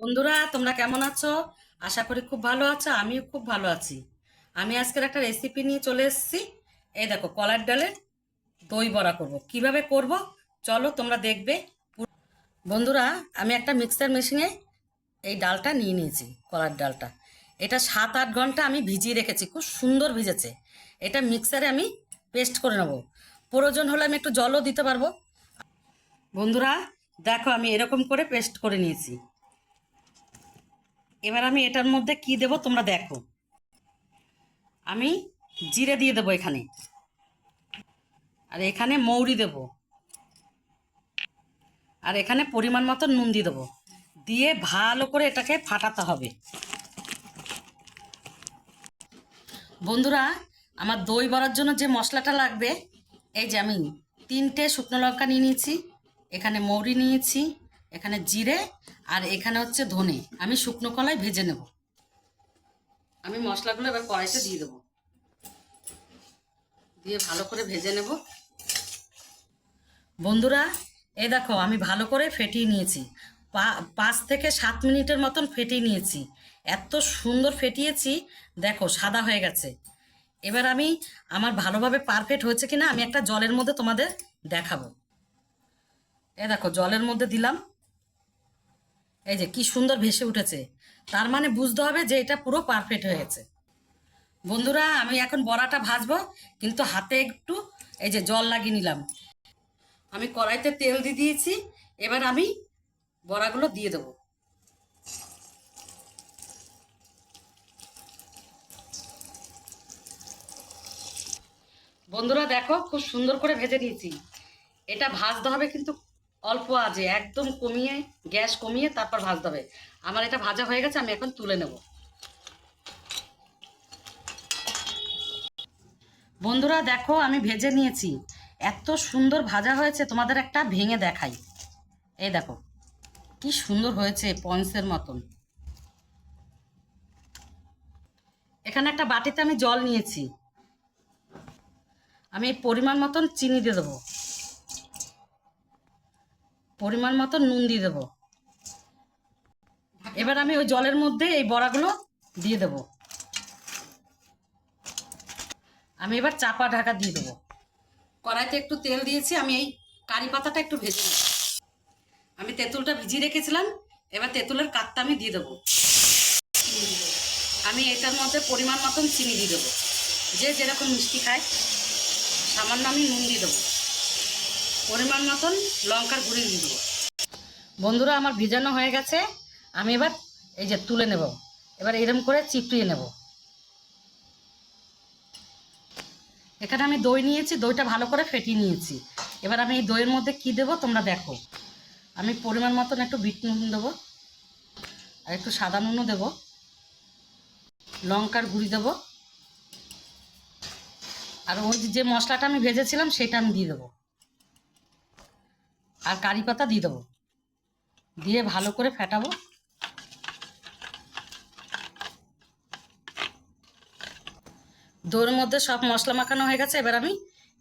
বন্ধুরা, তোমরা কেমন আছো? আশা করি খুব ভালো আছো, আমিও খুব ভালো আছি। আমি আজকের একটা রেসিপি নিয়ে চলে এসেছি। এই দেখো, কলার ডালের দই বড়া করব। কীভাবে করব? চলো তোমরা দেখবে। বন্ধুরা, আমি একটা মিক্সার মেশিনে এই ডালটা নিয়ে নিয়েছি, কলার ডালটা। এটা সাত আট ঘণ্টা আমি ভিজিয়ে রেখেছি, খুব সুন্দর ভিজেছে। এটা মিক্সারে আমি পেস্ট করে নেব। প্রয়োজন হলে আমি একটু জলও দিতে পারব। বন্ধুরা, দেখো আমি এরকম করে পেস্ট করে নিয়েছি। এবার আমি এটার মধ্যে কি দেব তোমরা দেখো। আমি জিরে দিয়ে দেবো এখানে। আর এখানে মৌরি দেব। আর এখানে পরিমাণ মতো নুন দিয়ে দেবো। দিয়ে ভালো করে এটাকে ফাটাতে হবে। বন্ধুরা, আমার দই বড়ার জন্য যে মশলাটা লাগবে, এই যে আমি তিনটে শুকনো লঙ্কা নিয়ে নিয়েছি, এখানে মৌরি নিয়েছি এখানে জিরে আর এখানে হচ্ছে ধনে। আমি শুকনো কলাই ভেজে নেব। আমি মশলাগুলো এবার কড়াইতে দিয়ে দেবো। দিয়ে ভালো করে ভেজে নেব। বন্ধুরা, এ দেখো, আমি ভালো করে ফেটিয়ে নিয়েছি। পাঁচ থেকে সাত মিনিটের মতন ফেটিয়ে নিয়েছি। এত সুন্দর ফেটিয়েছি, দেখো, সাদা হয়ে গেছে। এবার আমি আমার ভালোভাবে পারফেক্ট হয়েছে কিনা, আমি একটা জলের মধ্যে তোমাদের দেখাবো। এ দেখো, জলের মধ্যে দিলাম। এই যে কি সুন্দর ভেসে উঠেছে। তার মানে বুঝতে হবে যে এটা পুরো পারফেক্ট হয়েছে বন্ধুরা, আমি এখন বড়াটা ভাজবো, কিন্তু হাতে একটু এই যে জল লাগিয়ে নিলাম। আমি কড়াইতে তেল দিয়ে দিয়েছি, এবার আমি বড়াগুলো দিয়ে দেবো। বন্ধুরা, দেখো খুব সুন্দর করে ভেজে নিয়েছি। এটা ভাজতে হবে কিন্তু অল্প আজে, একদম কমিয়ে, গ্যাস কমিয়ে তারপর ভাজতে হবে। আমার এটা ভাজা হয়ে গেছে, আমি এখন তুলে নেব। বন্ধুরা, দেখো, আমি ভেজে নিয়েছি। এত সুন্দর ভাজা হয়েছে, তোমাদের একটা ভেঙে দেখাই। এই দেখো, কি সুন্দর হয়েছে পয়েন্টসের মতন। এখানে একটা বাটিতে আমি জল নিয়েছি। আমি পরিমাণ মতন চিনি দিয়ে দেবো। পরিমাণ মতো নুন দিয়ে দেবো। এবার আমি ওই জলের মধ্যে এই বড়াগুলো দিয়ে দেবো। আমি এবার চাপা ঢাকা দিয়ে দেবো। কড়াইতে একটু তেল দিয়েছি, আমি এই কারি পাতাটা একটু ভেজে নিই। আমি তেঁতুলটা ভিজিয়ে রেখেছিলাম, এবার তেঁতুলের কাতটা আমি দিয়ে দেবো। আমি এটার মধ্যে পরিমাণ মতন চিনি দিয়ে দেবো। যে যেরকম মিষ্টি খায়, সামান্য আমি নুন দিয়ে দেবো। পরিমাণ মতন লঙ্কার গুঁড়ি দিয়ে দেবো। বন্ধুরা, আমার ভিজানো হয়ে গেছে। আমি এবার এই যে তুলে নেব। এবার এরম করে চিপড়িয়ে নেব। এখানে আমি দই নিয়েছি, দইটা ভালো করে ফেটিয়ে নিয়েছি। এবার আমি এই দইয়ের মধ্যে কি দেবো তোমরা দেখো। আমি পরিমাণ মতন একটু বিট নুন দেবো আর একটু সাদা নুনও দেবো। লঙ্কার গুঁড়ি দেবো। আর ওই যে মশলাটা আমি ভেজেছিলাম, সেটা আমি দিয়ে দেবো। আর কারি পাতা দিয়ে দেবো। দিয়ে ভালো করে ফেটাবো। দইয়ের মধ্যে সব মশলা মাখানো হয়ে গেছে, এবার আমি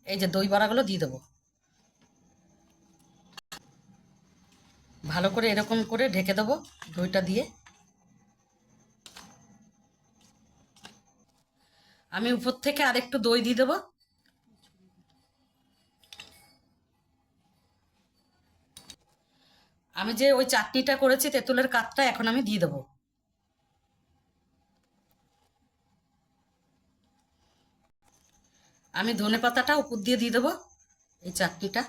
এই যে দই বড়াগুলো দিয়ে দেবো। ভালো করে এরকম করে ঢেকে দেবো দইটা দিয়ে। আমি উপর থেকে আরেকটু দই দিয়ে দেবো। আমি যে ওই চাটনিটা করেছি তেঁতুলের কাঠটা এখন আমি দিয়ে দেবো। আমি ধনে পাতাটা উপর দিয়ে দিয়ে দেবো এই চাটনিটা।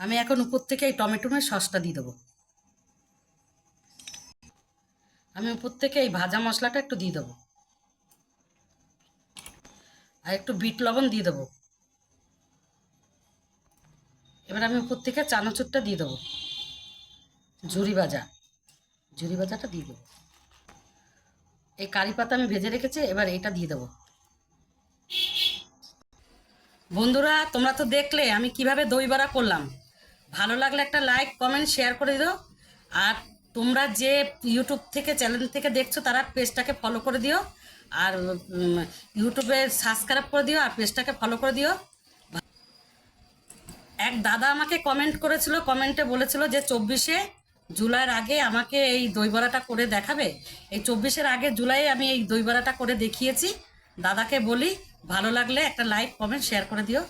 আমি এখন উপর থেকে এই টমেটোমের সসটা দিয়ে দেবো। আমি উপর থেকে এই ভাজা মশলাটা একটু দিয়ে দেবো। আর একটু বিট লবণ দিয়ে দেবো। এবার আমি উপর থেকে চানাচুরটা দিয়ে দেবো। ঝুরি ভাজা। ঝুরি ভাজাটা দিয়ে দেবো। এই কারি পাতা আমি ভেজে রেখেছি, এবার এটা দিয়ে দেবো। বন্ধুরা, তোমরা তো দেখলে আমি কীভাবে দই বড়া করলাম। ভালো লাগলে একটা লাইক কমেন্ট শেয়ার করে দিও। আর তোমরা যে ইউটিউব থেকে চ্যানেল থেকে দেখছ, তারা পেজটাকে ফলো করে দিও। আর ইউটিউবে সাবস্ক্রাইব করে দিও, আর পেজটাকে ফলো করে দিও। এক দাদা আমাকে কমেন্ট করেছিল কমেন্টে বলেছিল যে চব্বিশে জুলাইয়ের আগে আমাকে এই দইবড়াটা করে দেখাবে। এই চব্বিশের আগে জুলাই আমি এই দই বড়াটা করে দেখিয়েছি। দাদাকে বলি, ভালো লাগলে একটা লাইক কমেন্ট শেয়ার করে দিও।